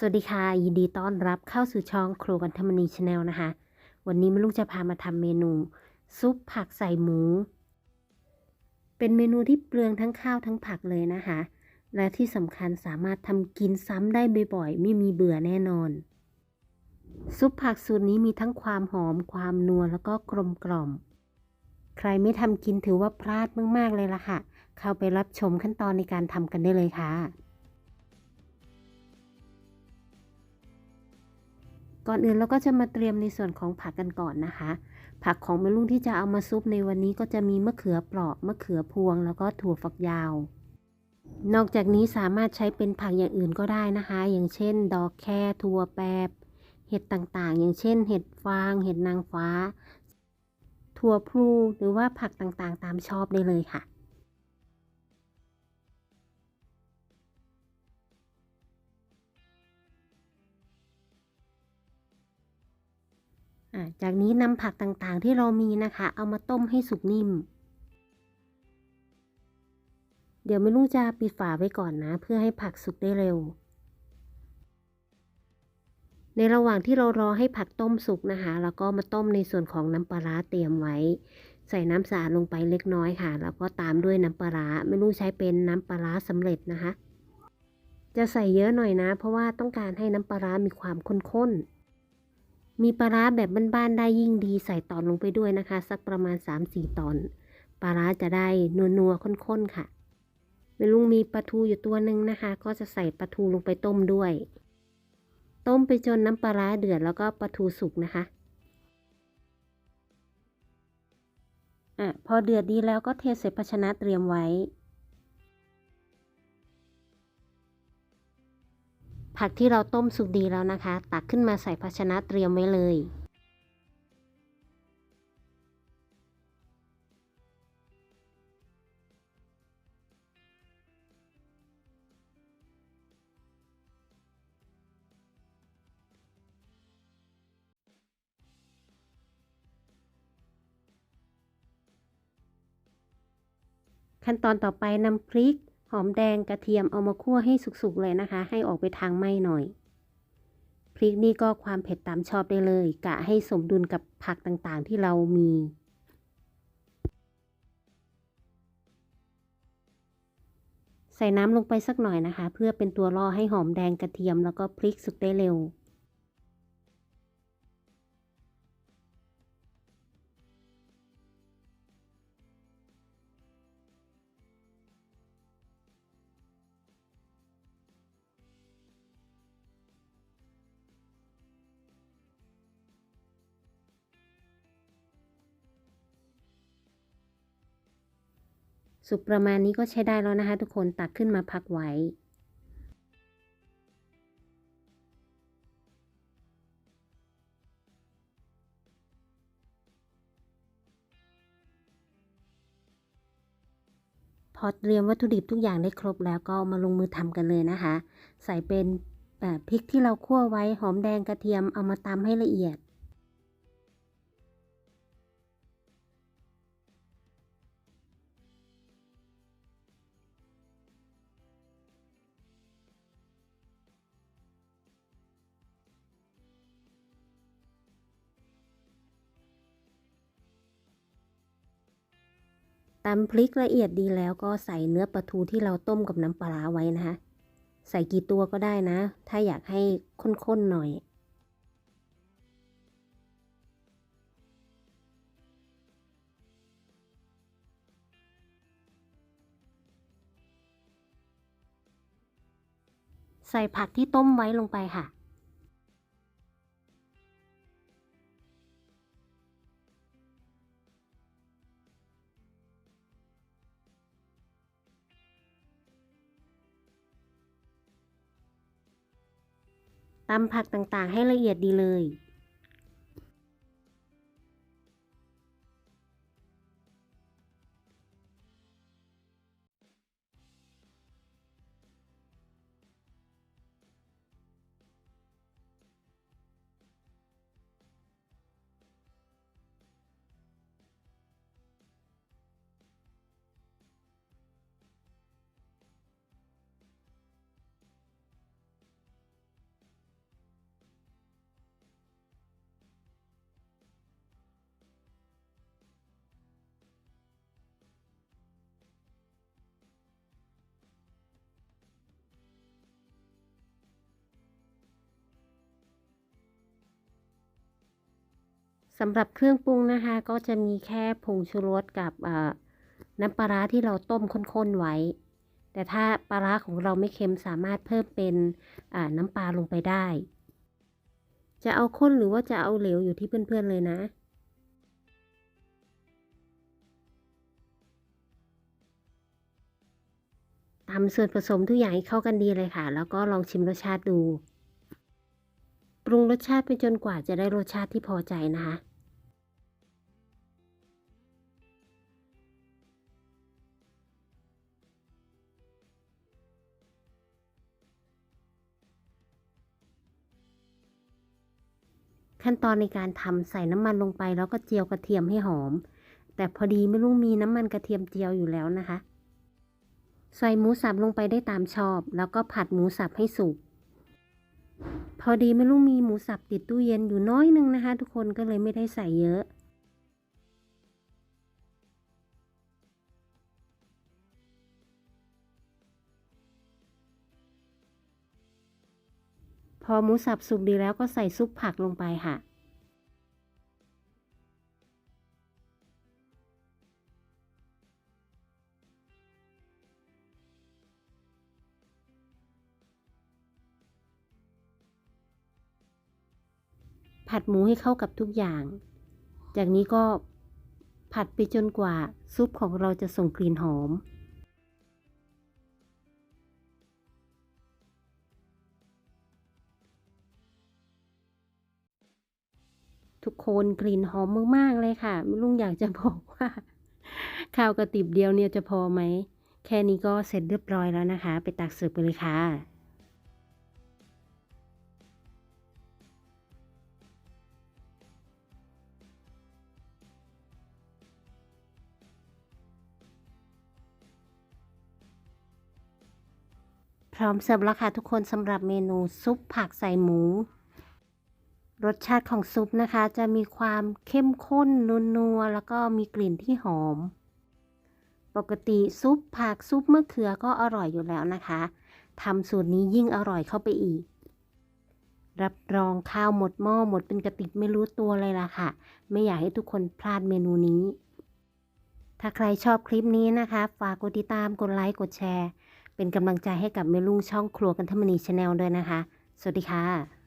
สวัสดีค่ะ ยินดีต้อนรับเข้าสู่ช่องครัวกันธรรมนีชาแนลนะคะ วันนี้แม่ลูกจะพามาทำเมนู ซุปผักใส่หมู เป็นเมนูที่เปลืองทั้งข้าวทั้งผักเลยนะคะ และที่สำคัญสามารถทำกินซ้ำได้บ่อยๆ ไม่มีเบื่อแน่นอน ซุปผักสูตรนี้มีทั้งความหอมความนัวแล้วก็กลมกล่อม ใครไม่ทำกินถือว่าพลาดมากๆเลยล่ะค่ะ เข้าไปรับชมขั้นตอนในการทำกันได้เลยค่ะ ก่อนอื่นเราก็จะมาเตรียมในส่วนของผักกันก่อนนะคะ ผักของแม่ลุงที่จะเอามาซุปในวันนี้ก็จะมีมะเขือเปราะมะเขือพวง แล้วก็ถั่วฝักยาว นอกจากนี้สามารถใช้เป็นผักอย่างอื่นก็ได้นะคะ อย่างเช่น ดอกแครถั่วแปบ เห็ดต่างๆ อย่างเช่น เห็ดฟาง เห็ดนางฟ้า ถั่วพลูหรือว่าผักต่างๆ ตามชอบได้เลยค่ะ จากนี้นำผักต่างๆที่เรามีนะคะ เอามาต้มให้สุกนิ่ม เดี๋ยวไม่ลุงจะปิดฝาไว้ก่อนนะ เพื่อให้ผักสุกได้เร็ว ในระหว่างที่เรารอให้ผักต้มสุกนะคะแล้วก็มาต้มในส่วนของน้ำปลาร้าเตรียมไว้ ใส่น้ำสะอาดลงไปเล็กน้อยค่ะ แล้วก็ตามด้วยน้ำปลาร้าไม่ลุงใช้เป็นน้ำปลาร้าสำเร็จนะคะ จะใส่เยอะหน่อยนะ เพราะว่าต้องการให้น้ำปลาร้ามีความข้นๆ มีปลาร้าแบบบ้านๆได้ยิ่งดีใส่ตอนลงไปด้วยนะคะ สักประมาณ 3-4 ตอน ปลาร้าจะได้นัวๆข้นๆค่ะแม่ลุงมีปลาทูอยู่ตัวหนึ่งนะคะ ก็จะใส่ปลาทูลงไปต้มด้วย ต้มไปจนน้ำปลาร้าเดือดแล้วก็ปลาทูสุกนะคะอะพอเดือดดีแล้วก็เทใส่ภาชนะเตรียมไว้ ผักที่เราต้มสุกดีแล้วนะคะ ตักขึ้นมาใส่ภาชนะเตรียมไว้เลย ขั้นตอนต่อไปนำพริก หอมแดงกระเทียมเอามาคั่วให้สุกๆเลยนะคะ ให้ออกไปทางไหม้หน่อย พริกนี่ก็ความเผ็ดตามชอบได้เลย กะให้สมดุลกับผักต่างๆที่เรามี ใส่น้ำลงไปสักหน่อยนะคะ เพื่อเป็นตัวล่อให้หอมแดงกระเทียมแล้วก็พริกสุกได้เร็ว สุกประมาณนี้ก็ใช้ได้แล้วนะคะ ทุกคนตักขึ้นมาพักไว้ พอเตรียมวัตถุดิบทุกอย่างได้ครบแล้วก็มาลงมือทำกันเลยนะคะ ใส่เป็นแบบพริกที่เราคั่วไว้หอมแดงกระเทียมเอามาตำให้ละเอียด ตำพริกละเอียดดีแล้วก็ใส่เนื้อปลาทูที่เราต้มกับน้ำปลาร้าไว้นะคะ ใส่กี่ตัวก็ได้นะ ถ้าอยากให้ข้นๆหน่อย ใส่ผักที่ต้มไว้ลงไปค่ะ ตำผักต่างๆ ให้ละเอียดดีเลย สำหรับเครื่องปรุงนะคะ ก็จะมีแค่ผงชูรสกับน้ำปลาร้าที่เราต้มข้นๆไว้ แต่ถ้าปลาร้าของเราไม่เค็มสามารถเพิ่มเป็นน้ำปลาลงไปได้ จะเอาข้นหรือว่าจะเอาเหลวอยู่ที่เพื่อนๆเลยนะตำส่วนผสมทุกอย่างให้เข้ากันดีเลยค่ะ แล้วก็ลองชิมรสชาติดู ปรุงรสชาติไปจนกว่าจะได้รสชาติที่พอใจนะคะ ขั้นตอนในการทำใส่น้ำมันลงไป แล้วก็เจียวกระเทียมให้หอม แต่พอดีไม่รู้มีน้ำมันกระเทียมเจียวอยู่แล้วนะคะ ใส่หมูสับลงไปได้ตามชอบ แล้วก็ผัดหมูสับให้สุกพอดีไม่รู้มีหมูสับติดตู้เย็นอยู่น้อยนึงนะคะ ทุกคนก็เลยไม่ได้ใส่เยอะ อหมูสับสุกดีแล้วก็ใส่ซุปผักลงไปค่ะ ผัดหมูให้เข้ากับทุกอย่าง จากนี้ก็ผัดไปจนกว่าซุปของเราจะส่งกลิ่นหอม ทุกคนกลิ่นหอมมากๆเลยค่ะ ลุงอยากจะบอกว่า ข้าวกระติบเดียวเนี่ยจะพอไหม แค่นี้ก็เสร็จเรียบร้อยแล้วนะคะ ไปตักเสิร์ฟไปเลยค่ะพร้อมเสิร์ฟแล้วค่ะทุกคนสำหรับเมนูซุปผักใส่หมู รสชาติของซุปนะคะ จะมีความเข้มข้นนัวๆแล้วก็มีกลิ่นที่หอม ปกติซุปผักซุปมะเขือก็อร่อยอยู่แล้วนะคะทำสูตรนี้ยิ่งอร่อยเข้าไปอีก รับรองข้าวหมดหม้อหมดเป็นกระติบไม่รู้ตัวเลยล่ะค่ะ ไม่อยากให้ทุกคนพลาดเมนูนี้ ถ้าใครชอบคลิปนี้นะคะ ฝากกดติดตามกดไลค์กดแชร์ เป็นกำลังใจให้กับเมลุงช่องครัวกันธมนีชาแนลด้วยนะคะ สวัสดีค่ะ